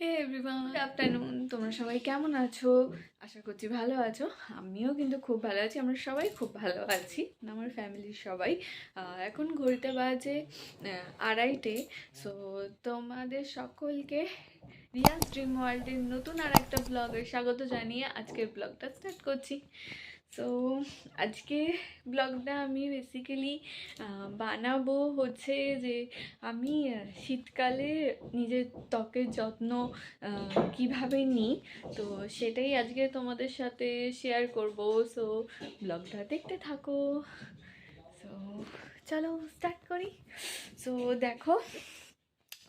হে everyone good afternoon তোমরা সবাই কেমন আছো? আশা করছি ভালো আছো। আমিও কিন্তু খুব ভালো আছি। আমরা সবাই খুব ভালো আছি। আমার ফ্যামিলির সবাই। এখন ঘড়িতে বাজে আড়াইটে। সো তোমাদের সকলকে রিয়াজ ড্রিম ওয়ার্ল্ডের নতুন আর একটা ব্লগে স্বাগত জানিয়ে আজকের ব্লগটা স্টার্ট করছি। সো আজকে ব্লগটা আমি বেসিক্যালি বানাবো হচ্ছে যে আমি শীতকালে নিজের ত্বকের যত্ন কীভাবে নিই। তো সেটাই আজকে তোমাদের সাথে শেয়ার করব। সো ব্লগটা দেখতে থাকো। সো চলো স্টার্ট করি। সো দেখো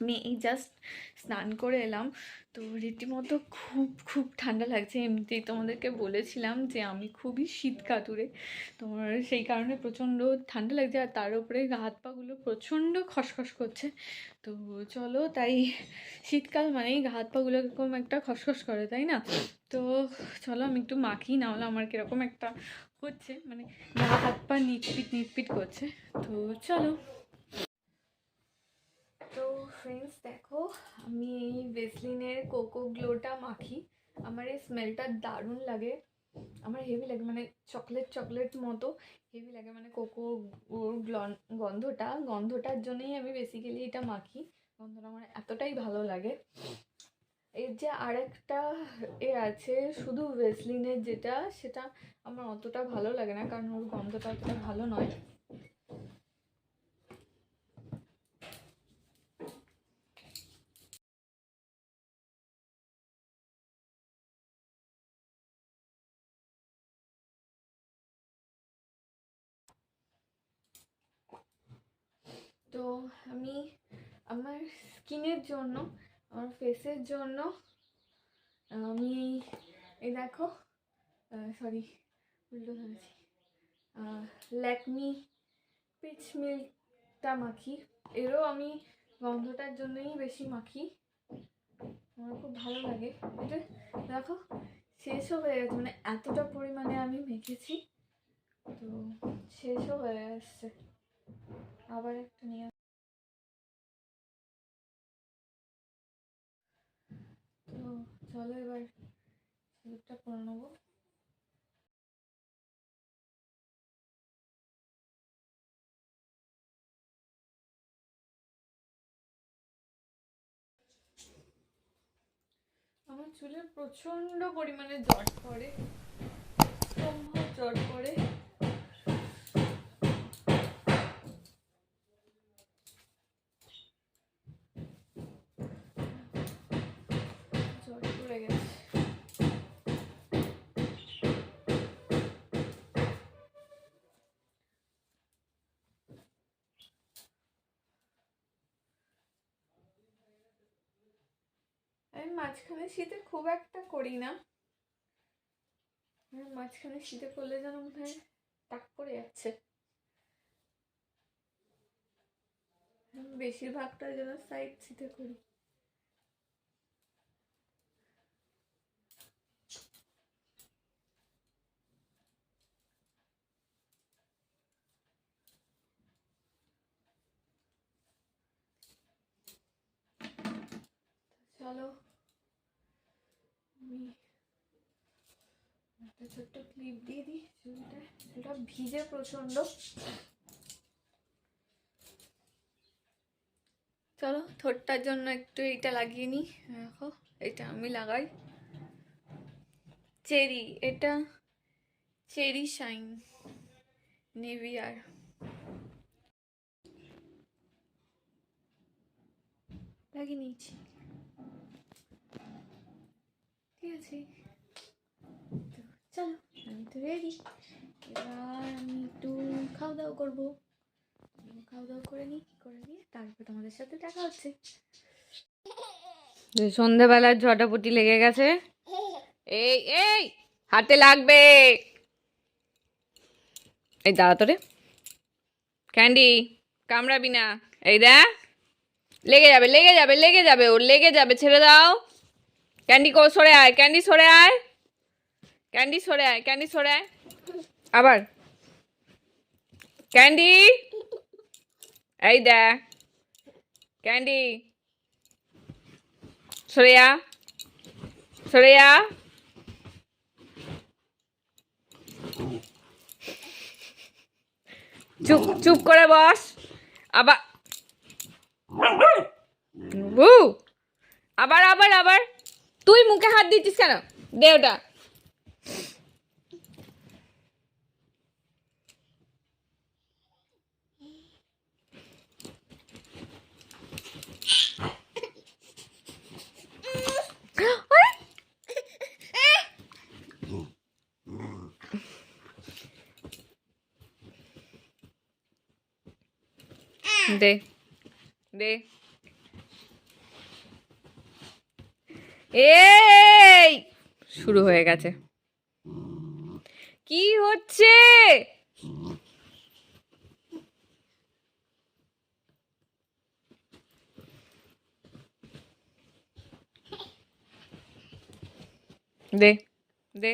আমি এই জাস্ট স্নান করে এলাম। তো রীতিমতো খুব খুব ঠান্ডা লাগছে। এমনিতেই তোমাদেরকে বলেছিলাম যে আমি খুবই শীত কাতুরে। তোমার সেই কারণে প্রচণ্ড ঠান্ডা লাগছে আর তার উপরে হাত পাগুলো প্রচণ্ড খসখস করছে। তো চলো, তাই শীতকাল মানেই হাত পাগুলো এরকম একটা খসখস করে, তাই না? তো চলো, আমি একটু মাখি, না হলে আমার কীরকম একটা হচ্ছে। মানে গা হাত পা নিটপিট নিটপিট করছে। তো চলো। তো ফ্রেন্ডস দেখো, আমি এই ভেসলিনের কোকো গ্লোটা মাখি। আমার এই স্মেলটা দারুণ লাগে। আমার হেভি লাগে মানে চকলেট চকলেট মতো হেভি লাগে মানে কোকো গন্ধটা। গন্ধটার জন্যই আমি বেসিক্যালি এটা মাখি। গন্ধটা আমার এতটাই ভালো লাগে। এর যে আরেকটা এ আছে, শুধু ভেসলিনের যেটা, সেটা আমার অতটা ভালো লাগে না, কারণ ওর গন্ধটা অতটা ভালো নয়। তো আমি আমার স্কিনের জন্য, আমার ফেসের জন্য, আমি এই দেখো সরি উল্টো ধরেছি। ল্যাকমি পিচ মিল্কটা মাখি। এরও আমি গন্ধটার জন্যই বেশি মাখি। আমার খুব ভালো লাগে। এটা দেখো, শেষও হয়ে গেছে মানে এতটা পরিমাণে আমি মেখেছি, তো শেষও হয়ে আসছে। আবার একটা নিয়ে তো চলো এবার সিঁদুরটা করে নেব। আমার চুলে প্রচণ্ড পরিমাণে জট পড়ে সম্ভব জট পড়ে। মাঝখানে শীতে খুব একটা করি না। মাঝখানে শীতে করলে যেন মনে হয় টাক পড়ে যাচ্ছে। বেশিরভাগটা যেন সাইড শীতে করি। চলো আমি একটা ছোট্ট ক্লিপ দিয়ে দিই চুলটা চুলটা ভিজে প্রচণ্ড চলো, ঠোঁটটার জন্য একটু এইটা লাগিয়ে নিই। দেখো, এটা আমি লাগাই। চেরি, এটা চেরি শাইন, নেভিয়ার। লাগিয়ে নিয়েছি। ঠিক আছে। চলো, আমি তো রেডি এবার আমি একটু খাওয়া দাওয়া করব। খাওয়া দাওয়া করে নিই করে নিয়ে তারপর তোমাদের সাথে দেখা হচ্ছে। লেগে গেছে। এই এই, হাতে লাগবে। এই দাঁড়া তোরে ক্যান্ডি, কামড়াবি না। এই দেখ। লেগে যাবে লেগে যাবে লেগে যাবে, ওর লেগে যাবে, ছেড়ে দাও। ক্যান্ডি কো, সরে আয়, ক্যান্ডি সরে আয়। ক্যান্ডি সরে আয়, ক্যান্ডি সরে আয়। আবার। ক্যান্ডি। এই দে। ক্যান্ডি। সরে যা সরে যা চুপ চুপ করে বস। আবার। আবার আবার আবার। তুই মুখে হাত দিচ্ছিস কেন? দে ওটা আরে! দে দে এই! শুরু হয়ে গেছে। কি হচ্ছে? দে দে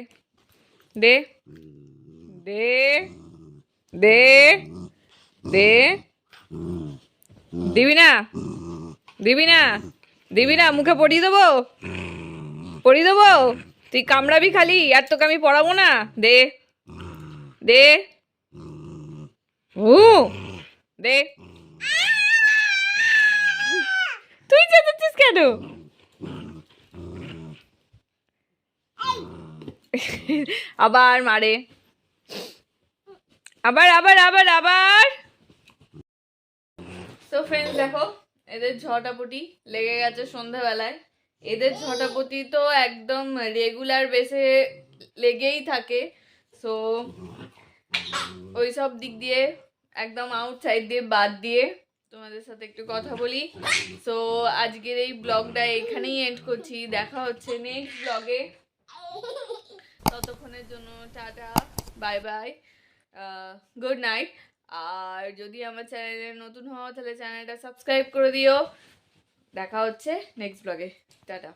দে দে দে দে দিবি না দিবি না দিবি না মুখে পড়িয়ে দেবো? পড়িয়ে দেবো? তুই কামড়াবি খালি, আর তোকে আমি পড়াবো না? দে। দে। ও দে। তুই চেঁচাচ্ছিস কেন? আবার মারে। আবার আবার আবার আবার। তো ফ্রেন্ডস দেখো, এদের ঝটাপটি লেগে গেছে সন্ধ্যাবেলায় এদের ঝটাপটি তো একদম রেগুলার বেসে লেগেই থাকে। সো ওই সব দিক দিয়ে, একদম আউটসাইড দিয়ে বাদ দিয়ে তোমাদের সাথে একটু কথা বলি। সো আজকের এই ব্লগটা এখানেই এন্ড করছি। দেখা হচ্ছে নেক্সট ব্লগে ততক্ষণের জন্য ta-ta bye bye good night আর যদি আমার চ্যানেলে নতুন হওয়া তাহলে চ্যানেলটা সাবস্ক্রাইব করে দিও। দেখা হচ্ছে নেক্সট ব্লগে টাটা।